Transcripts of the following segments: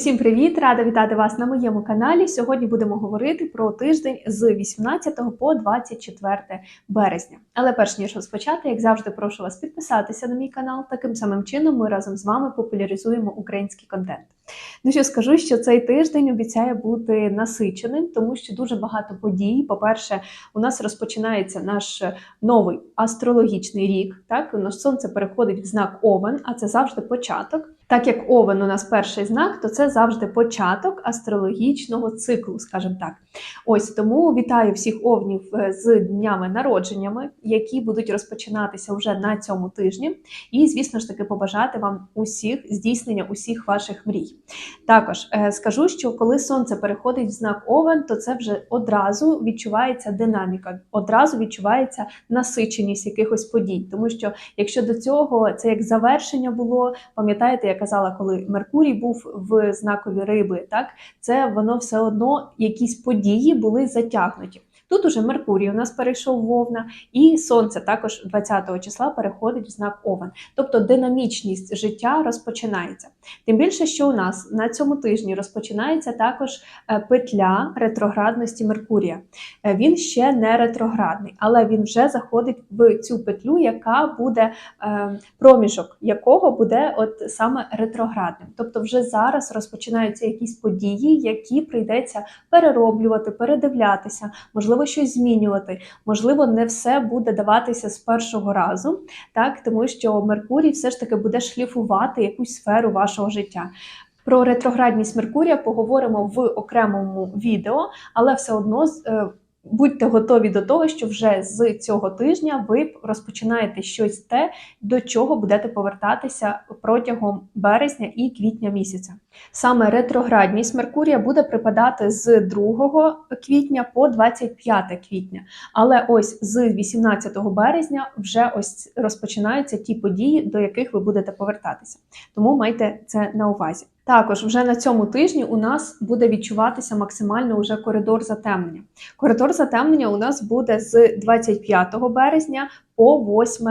Усім привіт! Рада вітати вас на моєму каналі. Сьогодні будемо говорити про тиждень з 18 по 24 березня. Але перш ніж розпочати, як завжди, прошу вас підписатися на мій канал. Таким самим чином ми разом з вами популяризуємо український контент. Ну що скажу, що цей тиждень обіцяє бути насиченим, тому що дуже багато подій. По-перше, у нас розпочинається наш новий астрологічний рік. Так, у нас сонце переходить в знак Овен, а це завжди початок. Так як Овен у нас перший знак, то це завжди початок астрологічного циклу, скажімо так. Ось тому вітаю всіх овнів е, з днями народженнями, які будуть розпочинатися вже на цьому тижні. І, звісно ж таки, побажати вам усіх здійснення усіх ваших мрій. Також е, скажу, що коли сонце переходить в знак Овен, то це вже одразу відчувається динаміка, одразу відчувається насиченість якихось подій. Тому що якщо до цього це як завершення було, пам'ятаєте, я казала, коли Меркурій був в знакові риби, так це воно все одно якісь події були затягнуті. Тут уже Меркурій у нас перейшов вовна, і сонце також 20 числа переходить в знак Овен. Тобто динамічність життя розпочинається. Тим більше, що у нас на цьому тижні розпочинається також е, петля ретроградності Меркурія. Е, Він ще не ретроградний, але він вже заходить в цю петлю, яка буде е, проміжок якого буде от саме ретроградним. Тобто, вже зараз розпочинаються якісь події, які прийдеться перероблювати, передивлятися, можливо, щось змінювати. Можливо, не все буде даватися з першого разу, так тому що Меркурій все ж таки буде шліфувати якусь сферу вашого життя. Про ретроградність Меркурія поговоримо в окремому відео, але все одно е, будьте готові до того, що вже з цього тижня ви розпочинаєте щось те, до чого будете повертатися протягом березня і квітня місяця. Саме ретроградність Меркурія буде припадати з 2 квітня по 25 квітня. Але ось з 18 березня вже ось розпочинаються ті події, до яких ви будете повертатися. Тому майте це на увазі. Також вже на цьому тижні у нас буде відчуватися максимально уже коридор затемнення. Коридор затемнення у нас буде з 25 березня по 8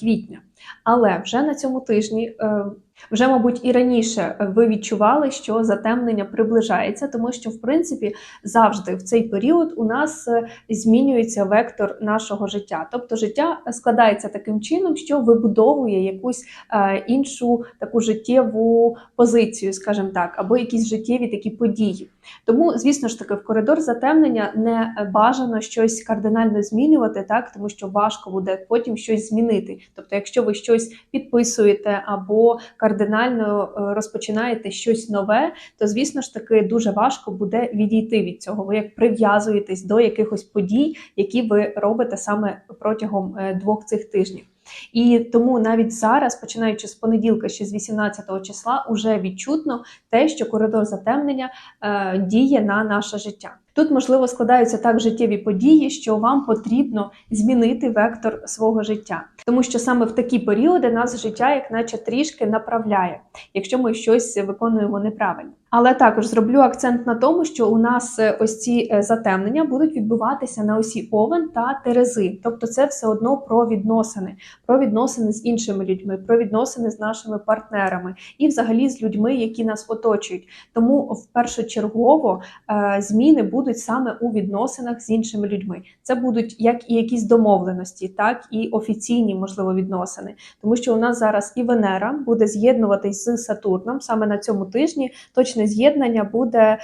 квітня. Але вже на цьому тижні, е, вже, мабуть, і раніше ви відчували, що затемнення приближається, тому що, в принципі, завжди в цей період у нас е, змінюється вектор нашого життя. Тобто життя складається таким чином, що вибудовує якусь е, іншу таку життєву позицію, скажімо так, або якісь життєві такі події. Тому, звісно ж таки, в коридор затемнення не бажано щось кардинально змінювати, так тому що важко буде потім щось змінити. Тобто, якщо ви щось підписуєте або кардинально е, розпочинаєте щось нове, то звісно ж таки дуже важко буде відійти від цього. Ви як прив'язуєтесь до якихось подій, які ви робите саме протягом е, двох цих тижнів. І тому навіть зараз, починаючи з понеділка, ще з 18 числа, уже відчутно те, що коридор затемнення е, діє на наше життя. Тут, можливо, складаються так життєві події, що вам потрібно змінити вектор свого життя, тому що саме в такі періоди нас життя, як наче трішки направляє, якщо ми щось виконуємо неправильно. Але також зроблю акцент на тому, що у нас е, ось ці е, затемнення будуть відбуватися на осі Овен та Терези. Тобто, це все одно про відносини, про відносини з іншими людьми, про відносини з нашими партнерами і, взагалі, з людьми, які нас оточують. Тому в першочергово е, зміни будуть саме у відносинах з іншими людьми. Це будуть як і якісь домовленості, так і офіційні, можливо, відносини, тому що у нас зараз і Венера буде з'єднуватись з Сатурном саме на цьому тижні. Точне з'єднання буде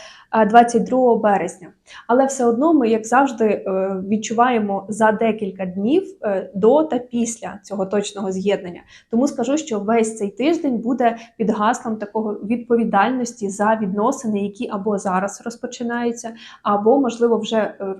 22 березня. Але все одно ми, як завжди, е, відчуваємо за декілька днів е, до та після цього точного з'єднання. Тому скажу, що весь цей тиждень буде під гаслом такого відповідальності за відносини, які або зараз розпочинаються, або можливо вже е,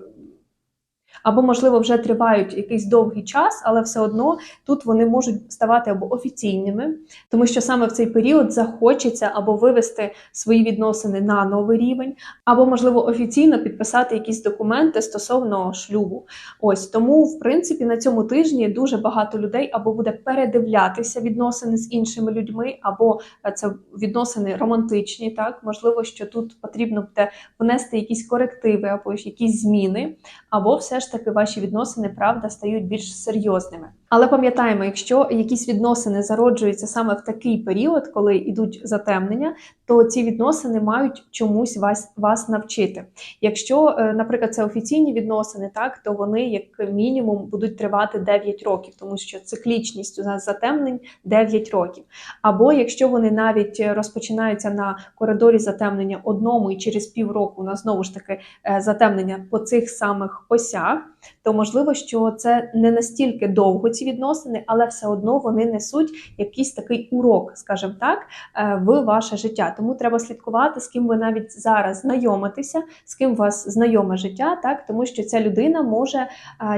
або, можливо, вже тривають якийсь довгий час, але все одно тут вони можуть ставати або офіційними, тому що саме в цей період захочеться або вивести свої відносини на новий рівень, або, можливо, офіційно підписати якісь документи стосовно шлюбу. Ось тому, в принципі, на цьому тижні дуже багато людей або буде передивлятися відносини з іншими людьми, або е, це відносини романтичні. Так, можливо, що тут потрібно буде внести якісь корективи або якісь зміни, або все ж таки ваші відносини, правда, стають більш серйозними. Але пам'ятаємо, якщо якісь відносини зароджуються саме в такий період, коли йдуть затемнення, то ці відносини мають чомусь вас вас навчити. Якщо, е, наприклад, це офіційні відносини, так то вони як мінімум будуть тривати 9 років, тому що циклічність у нас затемнень 9 років. Або якщо вони навіть розпочинаються на коридорі затемнення одному, і через півроку у нас знову ж таки е, затемнення по цих самих осях, то можливо, що це не настільки довго ці відносини, але все одно вони несуть якийсь такий урок, скажімо так, е, в ваше життя. Тому треба слідкувати, з ким ви навіть зараз знайомитеся, з ким у вас знайоме життя, так тому що ця людина може е,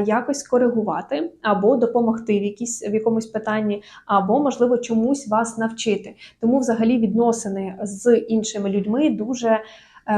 якось коригувати або допомогти в якісь в якомусь питанні, або можливо чомусь вас навчити. Тому, взагалі, відносини з іншими людьми дуже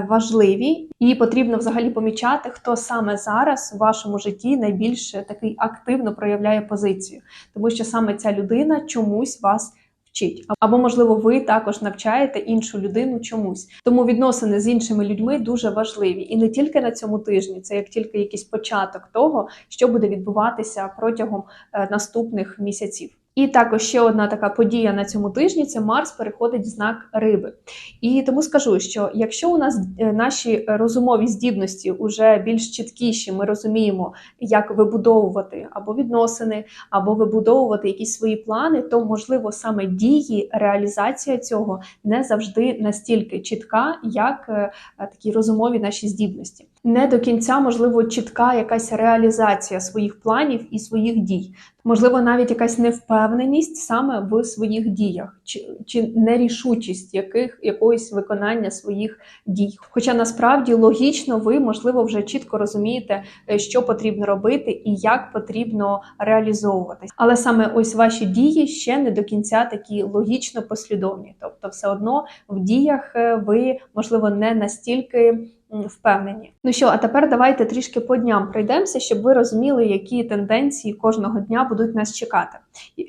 важливі, і потрібно взагалі помічати, хто саме зараз у вашому житті найбільш такий активно проявляє позицію, тому що саме ця людина чомусь вас вчить. Або, можливо, ви також навчаєте іншу людину чомусь. Тому відносини з іншими людьми дуже важливі. І не тільки на цьому тижні, це як тільки якийсь початок того, що буде відбуватися протягом е, наступних місяців. І також ще одна така подія на цьому тижні це Марс переходить в знак риби. І тому скажу, що якщо у нас е, наші розумові здібності вже більш чіткіші, ми розуміємо, як вибудовувати або відносини, або вибудовувати якісь свої плани, то можливо саме дії, реалізація цього не завжди настільки чітка, як е, такі розумові наші здібності. Не до кінця можливо чітка якась реалізація своїх планів і своїх дій. Можливо, навіть якась невпевненість саме в своїх діях, чи чи нерішучість яких якогось виконання своїх дій. Хоча насправді логічно ви, можливо, вже чітко розумієте, е, що потрібно робити і як потрібно реалізовуватись. Але саме ось ваші дії ще не до кінця такі логічно послідовні. Тобто, все одно в діях е, ви можливо не настільки впевнені. Ну що, а тепер давайте трішки по дням пройдемося, щоб ви розуміли, які тенденції кожного дня будуть нас чекати.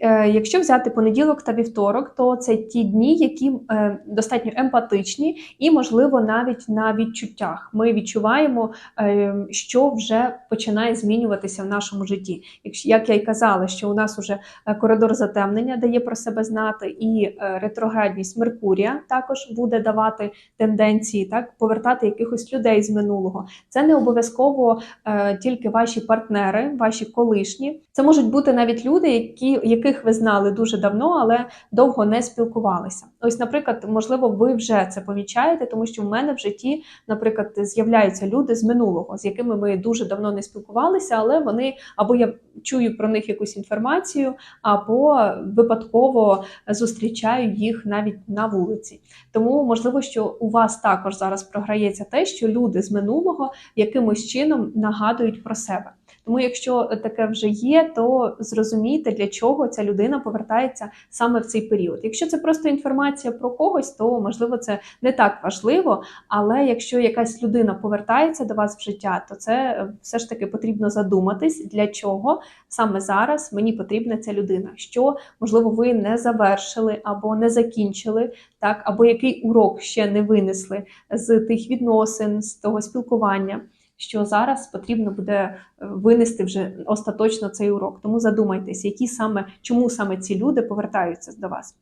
Е, якщо взяти понеділок та вівторок, то це ті дні, які е, достатньо емпатичні і, можливо, навіть на відчуттях. Ми відчуваємо, е, що вже починає змінюватися в нашому житті. Як я й казала, що у нас вже коридор затемнення дає про себе знати, і ретроградність Меркурія також буде давати тенденції, так повертати якихось людей з минулого. Це не обов'язково тільки ваші партнери, ваші колишні. Це можуть бути навіть люди, які яких ви знали дуже давно, але довго не спілкувалися. Ось, наприклад, можливо, ви вже це помічаєте, тому що в мене в житті, наприклад, з'являються люди з минулого, з якими ми дуже давно не спілкувалися, але вони або я чую про них якусь інформацію, або випадково зустрічаю їх навіть на вулиці. Тому можливо, що у вас також зараз програється те, що люди з минулого якимось чином нагадують про себе. Тому, якщо таке вже є, то зрозумійте, для чого ця людина повертається саме в цей період. Якщо це просто інформація про когось, то можливо це не так важливо. Але якщо якась людина повертається до вас в життя, то це все ж таки потрібно задуматись, для чого саме зараз мені потрібна ця людина. Що можливо ви не завершили або не закінчили, так або який урок ще не винесли з тих відносин, з того спілкування що зараз потрібно буде е, винести вже остаточно цей урок. Тому задумайтесь, які саме чому саме ці люди повертаються до вас.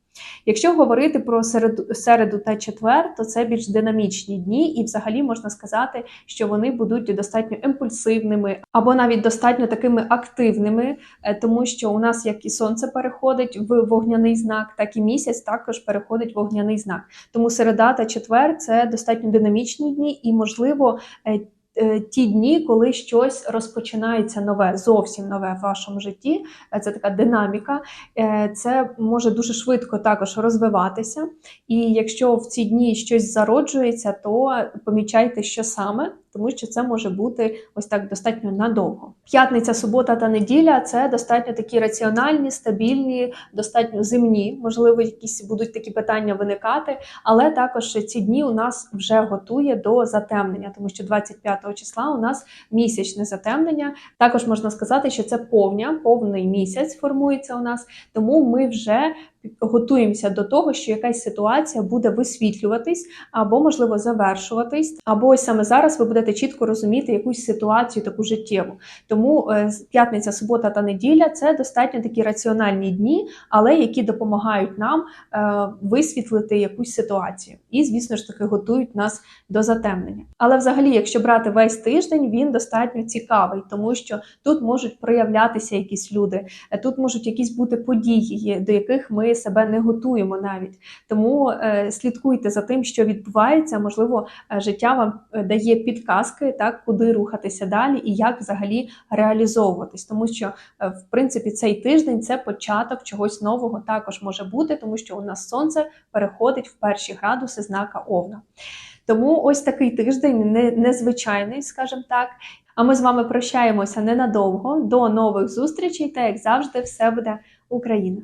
Якщо говорити про середу, середу та четвер, то це більш динамічні дні, і взагалі можна сказати, що вони будуть достатньо імпульсивними або навіть достатньо такими активними, е, тому що у нас як і сонце переходить в вогняний знак, так і місяць також переходить в вогняний знак. Тому середа та четвер це достатньо динамічні дні, і можливо. Е, ті дні, коли щось розпочинається нове, зовсім нове в вашому житті. Е, це така динаміка, е, це може дуже швидко також розвиватися. І якщо в ці дні щось зароджується, то помічайте, що саме тому що це може бути ось так достатньо надовго. П'ятниця, субота та неділя це достатньо такі раціональні, стабільні, достатньо земні. Можливо, якісь будуть такі питання виникати, але також ці дні у нас вже готує до затемнення, тому що 25 числа у нас місячне затемнення. Також можна сказати, що це повня, повний місяць формується у нас, тому ми вже готуємося до того, що якась ситуація буде висвітлюватись або, можливо, завершуватись, або ось саме зараз ви будете чітко розуміти якусь ситуацію таку життєву. Тому е, п'ятниця, субота та неділя це достатньо такі раціональні дні, але які допомагають нам е, висвітлити якусь ситуацію, і, звісно ж таки, готують нас до затемнення. Але, взагалі, якщо брати весь тиждень, він достатньо цікавий, тому що тут можуть проявлятися якісь люди, е, тут можуть якісь бути події, до яких ми себе не готуємо навіть. Тому е, слідкуйте за тим, що відбувається. Можливо, е, життя вам е, дає підказки, так куди рухатися далі і як взагалі реалізовуватись, тому що в принципі цей тиждень це початок чогось нового також може бути, тому що у нас сонце переходить в перші градуси знака Овна. Тому ось такий тиждень не, незвичайний, скажімо так. А ми з вами прощаємося ненадовго. До нових зустрічей та як завжди, все буде Україна!